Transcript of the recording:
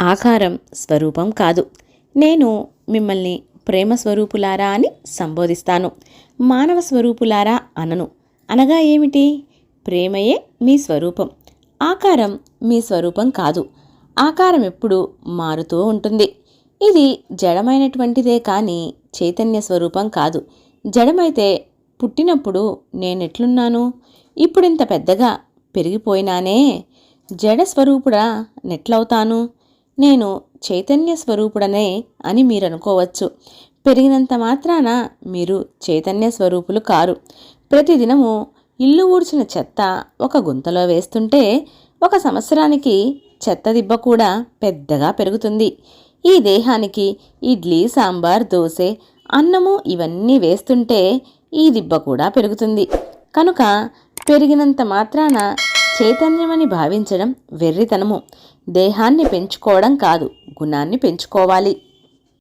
ఆకారం స్వరూపం కాదు. నేను మిమ్మల్ని ప్రేమ స్వరూపులారా అని సంబోధిస్తాను. మానవ స్వరూపులారా అనను. అనగా ఏమిటి? ప్రేమయే మీ స్వరూపం. ఆకారం మీ స్వరూపం కాదు. ఆకారం ఎప్పుడు మారుతూ ఉంటుంది. ఇది జడమైనటువంటిదే కానీ చైతన్య స్వరూపం కాదు. జడమైతే పుట్టినప్పుడు నేనెట్లున్నాను? ఇప్పుడింత పెద్దగా పెరిగిపోయినానే. జడ స్వరూపుడా నెట్లవుతాను? నేను చైతన్య స్వరూపుడనే అని మీరు అనుకోవచ్చు పెరిగినంత మాత్రాన మీరు చైతన్య స్వరూపులు కారు. ప్రతిదినము ఇల్లు ఊడ్చిన చెత్త ఒక గుంతలో వేస్తుంటే ఒక సంవత్సరానికి చెత్త దిబ్బ కూడా పెద్దగా పెరుగుతుంది. ఈ దేహానికి ఇడ్లీ సాంబార్ దోశ అన్నము ఇవన్నీ వేస్తుంటే ఈ దిబ్బ కూడా పెరుగుతుంది. కనుక పెరిగినంత మాత్రాన చైతన్యమని భావించడం వెర్రితనము. దేహాన్ని పెంచుకోవడం కాదు గుణాన్ని పెంచుకోవాలి.